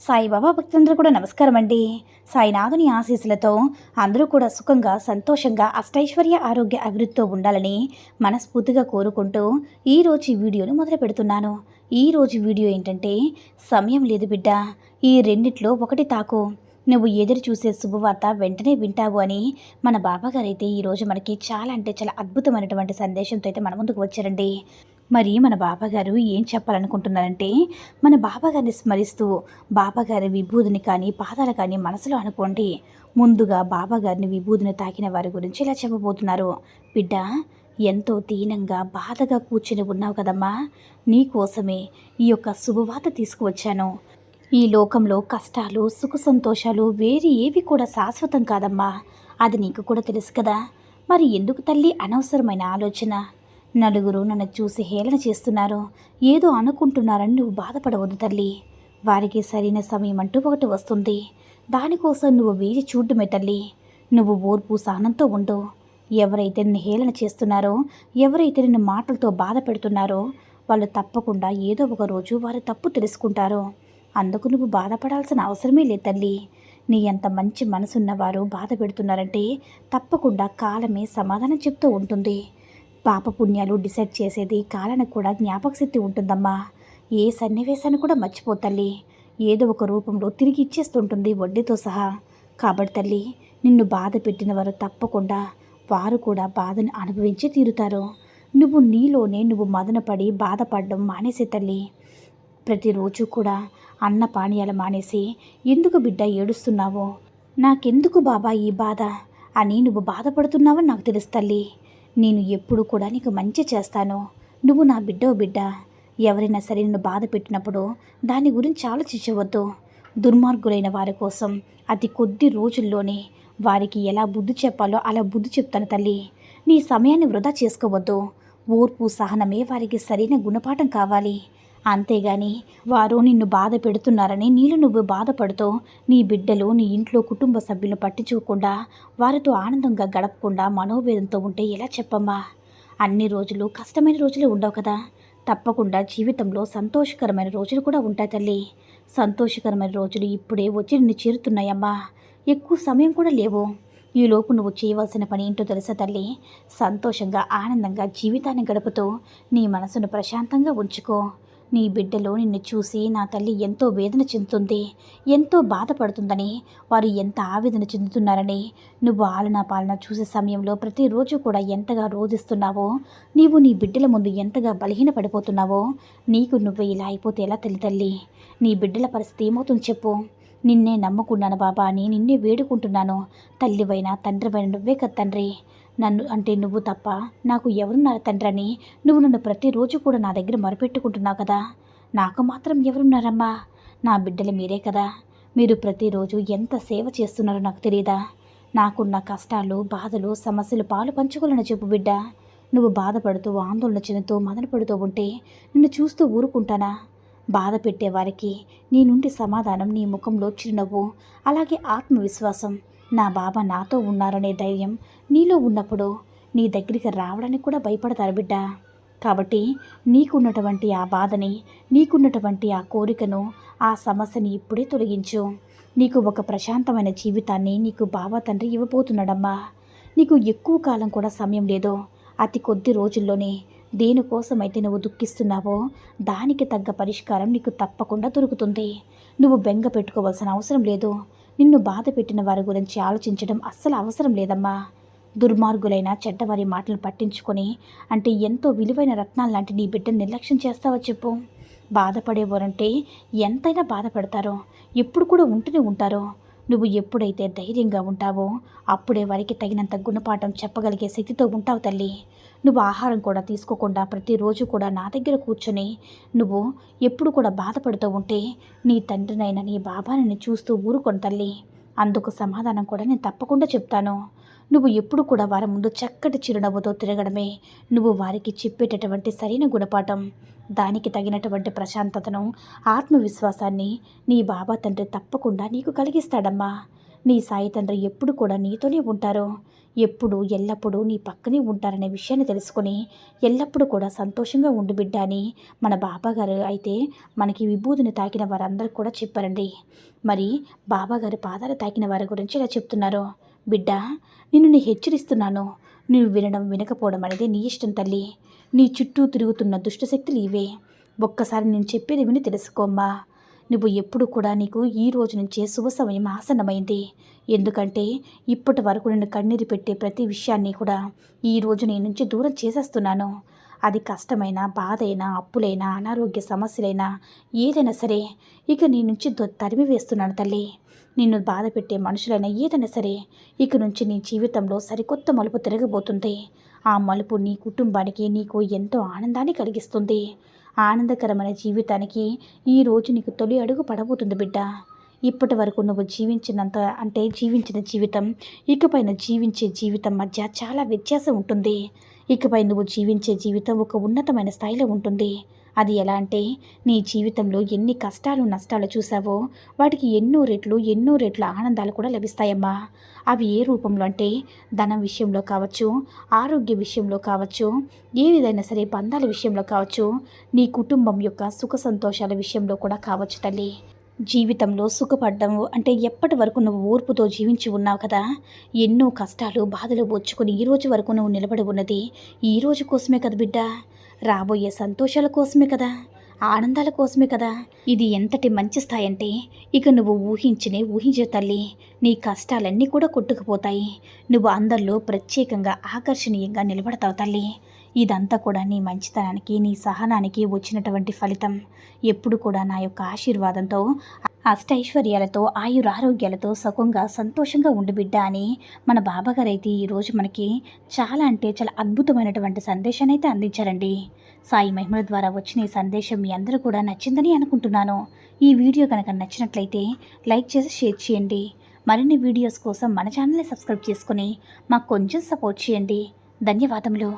సాయిబాబా భక్తులందరూ కూడా నమస్కారం అండి సాయినాథుని ఆశీస్సులతో అందరూ కూడా సుఖంగా సంతోషంగా అష్టైశ్వర్య ఆరోగ్య అభివృద్ధితో ఉండాలని మనస్ఫూర్తిగా కోరుకుంటూ ఈరోజు ఈ వీడియోను మొదలు పెడుతున్నాను. ఈరోజు వీడియో ఏంటంటే సమయం లేదు బిడ్డ. ఈ రెండిట్లో ఒకటి తాకు. నువ్వు ఎదురు చూసే శుభవార్త వెంటనే వింటావు అని మన బాబాగారు అయితే ఈరోజు మనకి చాలా అంటే చాలా అద్భుతమైనటువంటి సందేశంతో అయితే మన ముందుకు వచ్చారండి. మరి మన బాబాగారు ఏం చెప్పాలనుకుంటున్నారంటే మన బాబాగారిని స్మరిస్తూ బాబాగారి విభూతిని కానీ పాదాలు కానీ మనసులో అనుకోండి. ముందుగా బాబాగారిని విభూతిని తాకిన వారి గురించి ఇలా చెప్పబోతున్నారు. బిడ్డ ఎంతో దీనంగా బాధగా కూర్చుని ఉన్నావు కదమ్మా. నీకోసమే ఈ యొక్క శుభవార్త తీసుకువచ్చాను. ఈ లోకంలో కష్టాలు సుఖ సంతోషాలు వేరే ఏవి కూడా శాశ్వతం కాదమ్మా. అది నీకు కూడా తెలుసు కదా. మరి ఎందుకు తల్లి? అనవసరమైన ఆలోచన. నలుగురు నన్ను చూసి హేళన చేస్తున్నారు. ఏదో అనుకుంటున్నారని నువ్వు బాధపడవద్దు తల్లి. వారికి సరైన సమయం అంటూ ఒకటి వస్తుంది. దానికోసం నువ్వు వేచి చూడ్డమే తల్లి. నువ్వు ఓర్పు సహనంతో ఉండు. ఎవరైతే నిన్ను హేళన చేస్తున్నారో ఎవరైతే నిన్ను మాటలతో బాధ పెడుతున్నారో వాళ్ళు తప్పకుండా ఏదో ఒక రోజు వారి తప్పు తెలుసుకుంటారు. అందుకు నువ్వు బాధపడాల్సిన అవసరమే లేదు తల్లి. నీ అంత మంచి మనసున్నవారు బాధ పెడుతున్నారంటే తప్పకుండా కాలమే సమాధానం చెప్తూ ఉంటుంది. పాప పుణ్యాలు డిసైడ్ చేసేది కాలానికి కూడా జ్ఞాపక శక్తి ఉంటుందమ్మా. ఏ సన్నివేశాన్ని కూడా మర్చిపో తల్లి. ఏదో ఒక రూపంలో తిరిగి ఇచ్చేస్తుంటుంది వడ్డీతో సహా. కాబట్టి తల్లి నిన్ను బాధ పెట్టిన వారు తప్పకుండా వారు కూడా బాధను అనుభవించి తీరుతారు. నువ్వు నీలోనే నువ్వు మదనపడి బాధపడడం మానేసే తల్లి. ప్రతిరోజు కూడా అన్న పానీయాలు మానేసి ఎందుకు బిడ్డ ఏడుస్తున్నావో? నాకెందుకు బాబా ఈ బాధ? అని నువ్వు బాధపడుతున్నావని నాకు తెలుసు తల్లి. నేను ఎప్పుడు కూడా నీకు మంచి చేస్తాను. నువ్వు నా బిడ్డో బిడ్డ. ఎవరైనా సరే నిన్ను బాధ పెట్టినప్పుడు దాని గురించి ఆలోచించవద్దు. దుర్మార్గులైన వారి కోసం అతి కొద్ది రోజుల్లోనే వారికి ఎలా బుద్ధి చెప్పాలో అలా బుద్ధి చెప్తాను తల్లి. నీ సమయాన్ని వృధా చేసుకోవద్దు. ఓర్పు సహనమే వారికి సరైన గుణపాఠం కావాలి. అంతేగాని వారు నిన్ను బాధ పెడుతున్నారని నీళ్ళు నువ్వు బాధపడుతూ నీ బిడ్డలు నీ ఇంట్లో కుటుంబ సభ్యులను పట్టించుకోకుండా వారితో ఆనందంగా గడపకుండా మనోవేదంతో ఉంటే ఎలా చెప్పమ్మా? అన్ని రోజులు కష్టమైన రోజులే ఉండవు కదా. తప్పకుండా జీవితంలో సంతోషకరమైన రోజులు కూడా ఉంటాయి తల్లి. సంతోషకరమైన రోజులు ఇప్పుడే వచ్చి నిన్ను చేరుతున్నాయమ్మా. ఎక్కువ సమయం కూడా లేవు. ఈలోపు నువ్వు చేయవలసిన పని ఏంటో తెలుసా తల్లి? సంతోషంగా ఆనందంగా జీవితాన్ని గడుపుతూ నీ మనసును ప్రశాంతంగా ఉంచుకో. నీ బిడ్డలో నిన్ను చూసి నా తల్లి ఎంతో వేదన చెందుతుంది ఎంతో బాధపడుతుందని వారు ఎంత ఆవేదన చెందుతున్నారని నువ్వు ఆలన పాలన చూసే సమయంలో ప్రతిరోజు కూడా ఎంతగా రోధిస్తున్నావో నీవు నీ బిడ్డల ముందు ఎంతగా బలహీన పడిపోతున్నావో నీకు నువ్వు ఇలా అయిపోతే ఎలా తల్లి తల్లి? నీ బిడ్డల పరిస్థితి ఏమవుతుంది చెప్పు. నిన్నే నమ్ముకున్నాను బాబా అని నిన్నే వేడుకుంటున్నాను. తల్లివైనా తండ్రివైన నువ్వే కదా తండ్రి. నన్ను అంటే నువ్వు తప్ప నాకు ఎవరున్నారు తండ్రని నువ్వు నన్ను ప్రతిరోజు కూడా నా దగ్గర మొరపెట్టుకుంటున్నావు కదా? నాకు మాత్రం ఎవరున్నారమ్మా నా బిడ్డలు మీరే కదా. మీరు ప్రతిరోజు ఎంత సేవ చేస్తున్నారో నాకు తెలియదా నాకున్న కష్టాలు బాధలు సమస్యలు పాలు పంచుకోలేని చెప్పు బిడ్డ. నువ్వు బాధపడుతూ ఆందోళన చెందుతూ మదన పడుతూ ఉంటే నిన్ను చూస్తూ ఊరుకుంటానా? బాధ పెట్టేవారికి నీ నుండి సమాధానం నీ ముఖంలో చిరునవ్వు అలాగే ఆత్మవిశ్వాసం. నా బాబా నాతో ఉన్నారనే ధైర్యం నీలో ఉన్నప్పుడు నీ దగ్గరికి రావడానికి కూడా భయపడతారు బిడ్డ. కాబట్టి నీకున్నటువంటి ఆ బాధని నీకున్నటువంటి ఆ కోరికను ఆ సమస్యని ఇప్పుడే తొలగించు. నీకు ఒక ప్రశాంతమైన జీవితాన్ని నీకు బాబా తండ్రి ఇవ్వబోతున్నాడమ్మా. నీకు ఎక్కువ కాలం కూడా సమయం లేదు. అతి కొద్ది రోజుల్లోనే దేనికోసమైతే నువ్వు దుఃఖిస్తున్నావో దానికి తగ్గ పరిష్కారం నీకు తప్పకుండా దొరుకుతుంది. నువ్వు బెంగ పెట్టుకోవాల్సిన అవసరం లేదు. నిన్ను బాధ పెట్టిన వారి గురించి ఆలోచించడం అస్సలు అవసరం లేదమ్మా. దుర్మార్గులైన చెడ్డవారి మాటలు పట్టించుకొని అంటే ఎంతో విలువైన రత్నాలు లాంటి నీ బిడ్డను నిర్లక్ష్యం చేస్తావో చెప్పు. బాధపడేవారంటే ఎంతైనా బాధపడతారో. ఎప్పుడు కూడా ఉంటూనే ఉంటారో. నువ్వు ఎప్పుడైతే ధైర్యంగా ఉంటావో అప్పుడే వారికి తగినంత గుణపాఠం చెప్పగలిగే శక్తితో ఉంటావు తల్లి. నువ్వు ఆహారం కూడా తీసుకోకుండా ప్రతిరోజు కూడా నా దగ్గర కూర్చొని నువ్వు ఎప్పుడు కూడా బాధపడుతూ ఉంటే నీ తండ్రినైనా నీ బాబాని చూస్తూ ఊరుకొని తల్లి. అందుకు సమాధానం కూడా నేను తప్పకుండా చెప్తాను. నువ్వు ఎప్పుడు కూడా వారి ముందు చక్కటి చిరునవ్వుతో తిరగడమే. నువ్వు వారికి చెప్పేటటువంటి సరైన గుణపాఠం దానికి తగినటువంటి ప్రశాంతతను ఆత్మవిశ్వాసాన్ని నీ బాబా తండ్రి తప్పకుండా నీకు కలిగిస్తాడమ్మా. నీ సాయి తండ్రి ఎప్పుడు కూడా నీతోనే ఉంటారు. ఎప్పుడు ఎల్లప్పుడూ నీ పక్కనే ఉంటారనే విషయాన్ని తెలుసుకొని ఎల్లప్పుడూ కూడా సంతోషంగా ఉండు బిడ్డ అని మన బాబాగారు అయితే మనకి విభూతిని తాకిన వారందరూ కూడా చెప్పారండి. మరి బాబాగారి పాదాలు తాకిన వారి గురించి ఇలా చెప్తున్నారు? బిడ్డ నిన్ను నీ హెచ్చరిస్తున్నాను. నువ్వు వినడం వినకపోవడం అనేది నీ ఇష్టం తల్లి. నీ చుట్టూ తిరుగుతున్న దుష్టశక్తులు ఇవే. ఒక్కసారి నేను చెప్పేది విని తెలుసుకోమ్మా నువ్వు ఎప్పుడు కూడా నీకు ఈ రోజు నుంచే శుభ సమయం ఆసన్నమైంది. ఎందుకంటే ఇప్పటి వరకు నేను కన్నీరు పెట్టే ప్రతి విషయాన్ని కూడా ఈ రోజు నీ నుంచి దూరం చేసేస్తున్నాను. అది కష్టమైనా బాధైనా అప్పులైనా అనారోగ్య సమస్యలైనా ఏదైనా సరే ఇక నీ నుంచి తరిమి వేస్తున్నాను తల్లి. నిన్ను బాధ పెట్టే మనుషులైనా ఏదైనా సరే ఇక నుంచి నీ జీవితంలో సరికొత్త మలుపు తిరగబోతుంది. ఆ మలుపు నీ కుటుంబానికి నీకు ఎంతో ఆనందాన్ని కలిగిస్తుంది. ఆనందకరమైన జీవితానికి ఈ రోజు నీకు తొలి అడుగు పడబోతుంది బిడ్డ. ఇప్పటి వరకు నువ్వు జీవించినంత అంటే జీవించిన జీవితం ఇకపైన జీవించే జీవితం మధ్య చాలా వ్యత్యాసం ఉంటుంది. ఇకపై నువ్వు జీవించే జీవితం ఒక ఉన్నతమైన స్థాయిలో ఉంటుంది. అది ఎలా అంటే నీ జీవితంలో ఎన్ని కష్టాలు నష్టాలు చూసావో వాటికి ఎన్నో రెట్లు ఎన్నో రెట్ల ఆనందాలు కూడా లభిస్తాయమ్మా. అవి ఏ రూపంలో అంటే ధనం విషయంలో కావచ్చు ఆరోగ్య విషయంలో కావచ్చు ఏ విధైనా సరే బంధాల విషయంలో కావచ్చు నీ కుటుంబం యొక్క సుఖ సంతోషాల విషయంలో కూడా కావచ్చు తల్లి. జీవితంలో సుఖపడ్డం అంటే ఎప్పటి వరకు నువ్వు ఓర్పుతో జీవించి ఉన్నావు కదా? ఎన్నో కష్టాలు బాధలు బొచ్చుకొని ఈ రోజు వరకు నువ్వు నిలబడి ఉన్నది ఈ రోజు కోసమే కదా బిడ్డ? రాబోయే సంతోషాల కోసమే కదా? ఆనందాల కోసమే కదా? ఇది ఎంతటి మంచి స్థాయి అంటే ఇక నువ్వు ఊహించనే ఊహించే తల్లి నీ కష్టాలన్నీ కూడా కొట్టుకుపోతాయి. నువ్వు అందరిలో ప్రత్యేకంగా ఆకర్షణీయంగా నిలబడతావు తల్లి. ఇదంతా కూడా నీ మంచితనానికి నీ సహనానికి వచ్చినటువంటి ఫలితం. ఎప్పుడు కూడా నా యొక్క ఆశీర్వాదంతో అష్టైశ్వర్యాలతో ఆయురారోగ్యాలతో సుఖంగా సంతోషంగా ఉండు బిడ్డ అని మన బాబాగారు అయితే ఈరోజు మనకి చాలా అంటే చాలా అద్భుతమైనటువంటి సందేశాన్ని అయితే అందించారండి. సాయి మహిమల ద్వారా వచ్చిన ఈ సందేశం మీ అందరూ కూడా నచ్చిందని అనుకుంటున్నాను. ఈ వీడియో కనుక నచ్చినట్లయితే లైక్ చేసి షేర్ చేయండి. మరిన్ని వీడియోస్ కోసం మన ఛానల్ని సబ్స్క్రైబ్ చేసుకుని మాకు కొంచెం సపోర్ట్ చేయండి. ధన్యవాదములు.